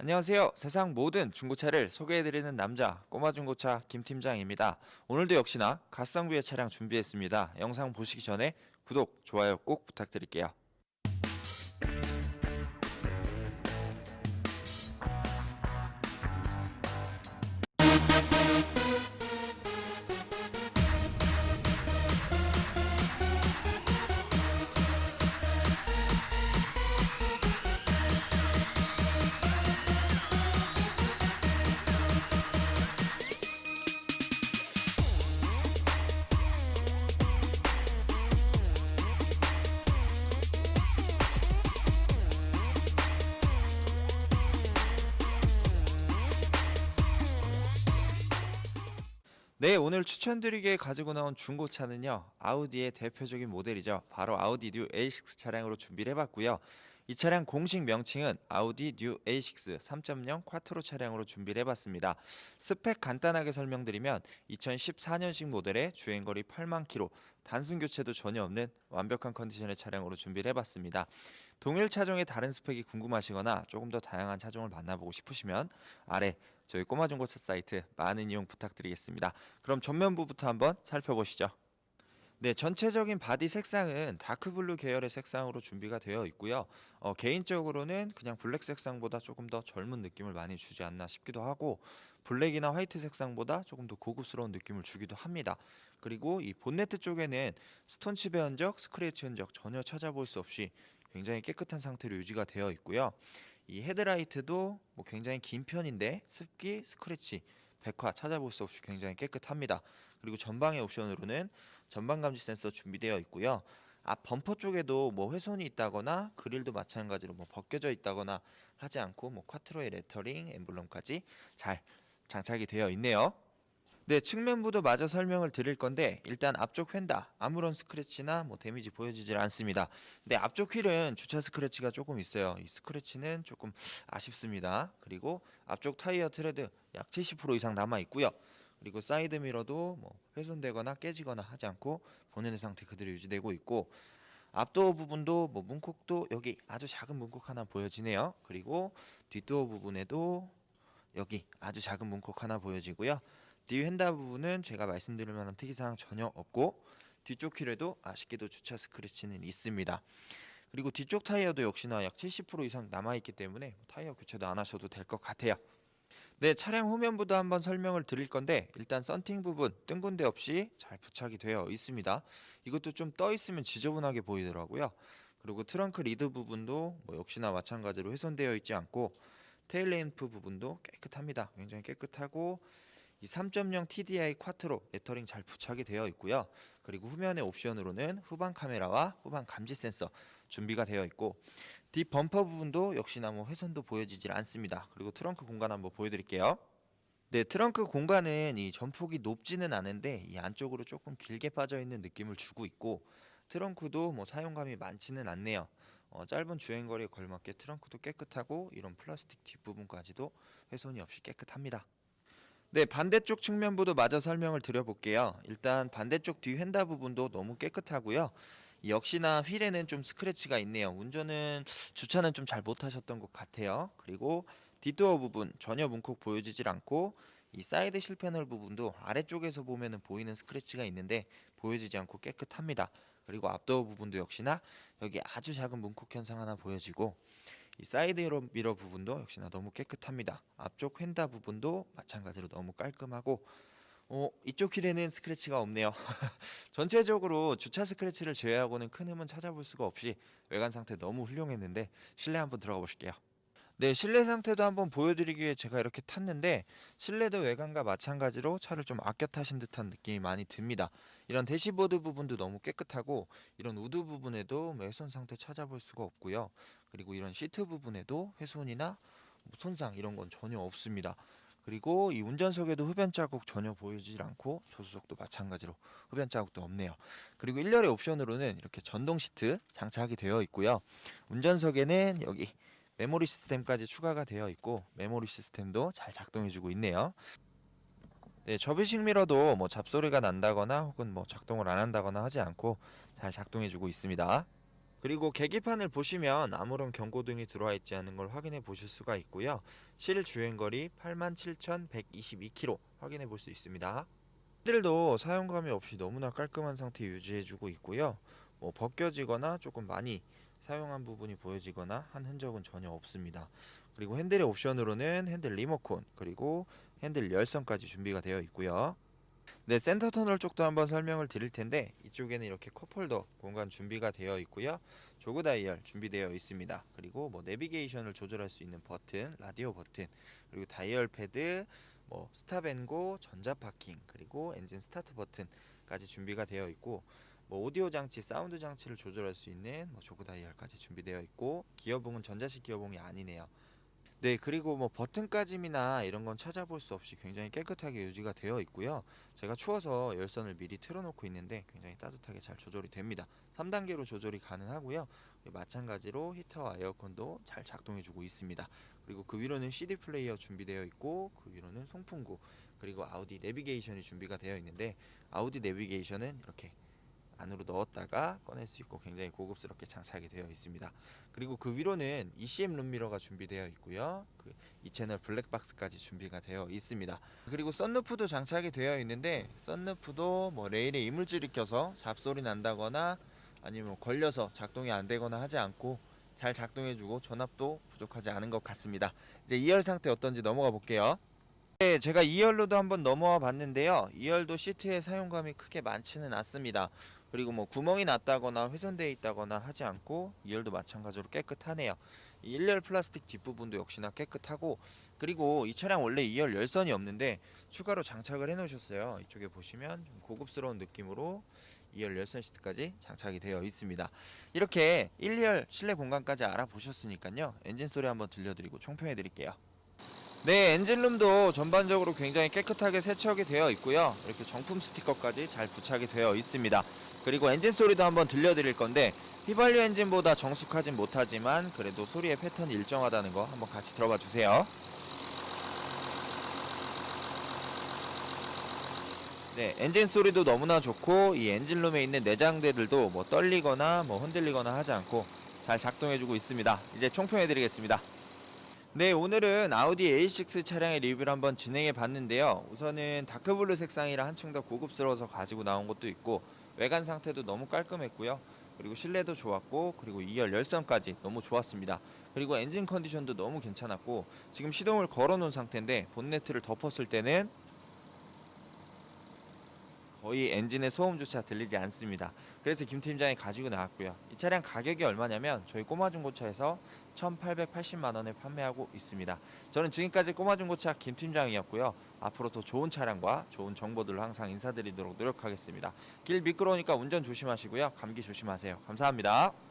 안녕하세요. 세상 모든 중고차를 소개해드리는 남자 꼬마 중고차 김 팀장입니다. 오늘도 역시나 가성비의 차량 준비했습니다. 영상 보시기 전에 구독, 좋아요 꼭 부탁드릴게요. 네, 오늘 추천드리게 가지고 나온 중고차는요. 아우디의 대표적인 모델이죠. 바로 아우디 뉴 A6 차량으로 준비를 해봤고요. 이 차량 공식 명칭은 아우디 뉴 A6 3.0 쿼트로 차량으로 준비를 해봤습니다. 스펙 간단하게 설명드리면 2014년식 모델의 주행거리 8만 킬로, 단순 교체도 전혀 없는 완벽한 컨디션의 차량으로 준비를 해봤습니다. 동일 차종의 다른 스펙이 궁금하시거나 조금 더 다양한 차종을 만나보고 싶으시면 아래 저희 꼬마 중고차 사이트 많은 이용 부탁드리겠습니다. 그럼 전면부부터 한번 살펴보시죠. 네, 전체적인 바디 색상은 다크블루 계열의 색상으로 준비가 되어 있고요. 어, 개인적으로는 그냥 블랙 색상보다 조금 더 젊은 느낌을 많이 주지 않나 싶기도 하고 블랙이나 화이트 색상보다 조금 더 고급스러운 느낌을 주기도 합니다. 그리고 이 본네트 쪽에는 스톤칩의 흔적, 스크래치 흔적 전혀 찾아볼 수 없이 굉장히 깨끗한 상태로 유지가 되어 있고요. 이 헤드라이트도 뭐 굉장히 긴 편인데 습기, 스크래치, 백화 찾아볼 수 없이 굉장히 깨끗합니다. 그리고 전방의 옵션으로는 전방 감지 센서 준비되어 있고요. 앞 범퍼 쪽에도 뭐 훼손이 있다거나 그릴도 마찬가지로 뭐 벗겨져 있다거나 하지 않고 뭐 쿼트로의 레터링, 엠블럼까지 잘 장착이 되어 있네요. 네, 측면부도 마저 설명을 드릴 건데 일단 앞쪽 휀다 아무런 스크래치나 뭐 데미지 보여지질 않습니다. 근데 앞쪽 휠은 주차 스크래치가 조금 있어요. 이 스크래치는 조금 아쉽습니다. 그리고 앞쪽 타이어 트레드 약 70% 이상 남아 있고요. 그리고 사이드 미러도 뭐 훼손되거나 깨지거나 하지 않고 본연의 상태 그대로 유지되고 있고 앞도어 부분도 뭐 문콕도 여기 아주 작은 문콕 하나 보여지네요. 그리고 뒷도어 부분에도 여기 아주 작은 문콕 하나 보여지고요. 뒤 휀다 부분은 제가 말씀드릴 만한 특이사항 전혀 없고 뒤쪽 휠에도 아쉽게도 주차 스크래치는 있습니다. 그리고 뒤쪽 타이어도 역시나 약 70% 이상 남아있기 때문에 타이어 교체도 안 하셔도 될 것 같아요. 네, 차량 후면부도 한번 설명을 드릴 건데 일단 썬팅 부분 뜬 군데 없이 잘 부착이 되어 있습니다. 이것도 좀 떠 있으면 지저분하게 보이더라고요. 그리고 트렁크 리드 부분도 뭐 역시나 마찬가지로 훼손되어 있지 않고 테일 램프 부분도 깨끗합니다. 굉장히 깨끗하고 이 3.0 TDI 쿼트로 레터링 잘 부착이 되어 있고요. 그리고 후면의 옵션으로는 후방 카메라와 후방 감지 센서 준비가 되어 있고 뒷 범퍼 부분도 역시나 뭐 훼손도 보여지질 않습니다. 그리고 트렁크 공간 한번 보여드릴게요. 네, 트렁크 공간은 이 전폭이 높지는 않은데 이 안쪽으로 조금 길게 빠져 있는 느낌을 주고 있고 트렁크도 뭐 사용감이 많지는 않네요. 어, 짧은 주행거리에 걸맞게 트렁크도 깨끗하고 이런 플라스틱 뒷부분까지도 훼손이 없이 깨끗합니다. 네, 반대쪽 측면부도 마저 설명을 드려볼게요. 일단 반대쪽 뒤 휀다 부분도 너무 깨끗하고요. 역시나 휠에는 좀 스크래치가 있네요. 운전은 주차는 좀 잘 못하셨던 것 같아요. 그리고 뒷도어 부분 전혀 문콕 보여지질 않고 이 사이드 실패널 부분도 아래쪽에서 보면은 보이는 스크래치가 있는데 보여지지 않고 깨끗합니다. 그리고 앞도어 부분도 역시나 여기 아주 작은 문콕 현상 하나 보여지고 이 사이드 미러, 부분도 역시나 너무 깨끗합니다. 앞쪽 휀다 부분도 마찬가지로 너무 깔끔하고 어, 이쪽 휠에는 스크래치가 없네요. 전체적으로 주차 스크래치를 제외하고는 큰 흠은 찾아볼 수가 없이 외관 상태 너무 훌륭했는데 실내 한번 들어가 보실게요. 네, 실내 상태도 한번 보여드리기 위해 제가 이렇게 탔는데 실내도 외관과 마찬가지로 차를 좀 아껴 타신 듯한 느낌이 많이 듭니다. 이런 대시보드 부분도 너무 깨끗하고 이런 우드 부분에도 뭐 훼손 상태 찾아볼 수가 없고요. 그리고 이런 시트 부분에도 훼손이나 뭐 손상 이런 건 전혀 없습니다. 그리고 이 운전석에도 흡연 자국 전혀 보이질 않고 조수석도 마찬가지로 흡연 자국도 없네요. 그리고 1열의 옵션으로는 이렇게 전동 시트 장착이 되어 있고요. 운전석에는 여기 메모리 시스템까지 추가가 되어 있고 메모리 시스템도 잘 작동해주고 있네요. 네, 접이식 미러도 뭐 잡소리가 난다거나 혹은 뭐 작동을 안 한다거나 하지 않고 잘 작동해주고 있습니다. 그리고 계기판을 보시면 아무런 경고등이 들어와 있지 않은 걸 확인해 보실 수가 있고요. 실 주행거리 87,122km 확인해 볼 수 있습니다. 핸들도 사용감이 없이 너무나 깔끔한 상태 유지해 주고 있고요. 뭐 벗겨지거나 조금 많이 사용한 부분이 보여지거나 한 흔적은 전혀 없습니다. 그리고 핸들의 옵션으로는 핸들 리모컨 그리고 핸들 열선까지 준비가 되어 있고요. 네, 센터 터널 쪽도 한번 설명을 드릴 텐데 이쪽에는 이렇게 컵홀더 공간 준비가 되어 있고요. 조그 다이얼 준비되어 있습니다. 그리고 뭐 내비게이션을 조절할 수 있는 버튼, 라디오 버튼, 그리고 다이얼 패드, 뭐 스탑 앤고, 전자 파킹, 그리고 엔진 스타트 버튼까지 준비가 되어 있고 뭐 오디오 장치, 사운드 장치를 조절할 수 있는 뭐 조그 다이얼까지 준비되어 있고 기어봉은 전자식 기어봉이 아니네요. 네, 그리고 뭐 버튼까짐이나 이런 건 찾아볼 수 없이 굉장히 깨끗하게 유지가 되어 있고요. 제가 추워서 열선을 미리 틀어놓고 있는데 굉장히 따뜻하게 잘 조절이 됩니다. 3단계로 조절이 가능하고요. 마찬가지로 히터와 에어컨도 잘 작동해주고 있습니다. 그리고 그 위로는 CD 플레이어 준비되어 있고 그 위로는 송풍구 그리고 아우디 내비게이션이 준비가 되어 있는데 아우디 내비게이션은 이렇게 안으로 넣었다가 꺼낼 수 있고 굉장히 고급스럽게 장착이 되어 있습니다. 그리고 그 위로는 ECM 룸미러가 준비되어 있고요. 그 2채널 블랙박스까지 준비가 되어 있습니다. 그리고 썬루프도 장착이 되어 있는데 썬루프도 뭐 레일에 이물질이 껴서 잡소리 난다거나 아니면 걸려서 작동이 안 되거나 하지 않고 잘 작동해주고 전압도 부족하지 않은 것 같습니다. 이제 2열 상태 어떤지 넘어가 볼게요. 네, 제가 2열로도 한번 넘어와 봤는데요. 2열도 시트의 사용감이 크게 많지는 않습니다. 그리고 뭐 구멍이 났다거나 훼손되어 있다거나 하지 않고 2열도 마찬가지로 깨끗하네요. 이 1열 플라스틱 뒷부분도 역시나 깨끗하고 그리고 이 차량 원래 2열 열선이 없는데 추가로 장착을 해 놓으셨어요. 이쪽에 보시면 좀 고급스러운 느낌으로 2열 열선 시트까지 장착이 되어 있습니다. 이렇게 1열 실내 공간까지 알아보셨으니까요. 엔진 소리 한번 들려드리고 총평해 드릴게요. 네, 엔진룸도 전반적으로 굉장히 깨끗하게 세척이 되어 있고요. 이렇게 정품 스티커까지 잘 부착이 되어 있습니다. 그리고 엔진 소리도 한번 들려드릴 건데 휘발유 엔진보다 정숙하진 못하지만 그래도 소리의 패턴이 일정하다는 거 한번 같이 들어봐 주세요. 네, 엔진 소리도 너무나 좋고 이 엔진룸에 있는 내장대들도 뭐 떨리거나 뭐 흔들리거나 하지 않고 잘 작동해주고 있습니다. 이제 총평해드리겠습니다. 네, 오늘은 아우디 A6 차량의 리뷰를 한번 진행해 봤는데요. 우선은 다크블루 색상이라 한층 더 고급스러워서 가지고 나온 것도 있고 외관 상태도 너무 깔끔했고요. 그리고 실내도 좋았고 그리고 2열 열선까지 너무 좋았습니다. 그리고 엔진 컨디션도 너무 괜찮았고 지금 시동을 걸어 놓은 상태인데 본네트를 덮었을 때는 거의 엔진의 소음조차 들리지 않습니다. 그래서 김 팀장이 가지고 나왔고요. 이 차량 가격이 얼마냐면 저희 꼬마 중고차에서 1,880만 원에 판매하고 있습니다. 저는 지금까지 꼬마 중고차 김 팀장이었고요. 앞으로 더 좋은 차량과 좋은 정보들로 항상 인사드리도록 노력하겠습니다. 길 미끄러우니까 운전 조심하시고요. 감기 조심하세요. 감사합니다.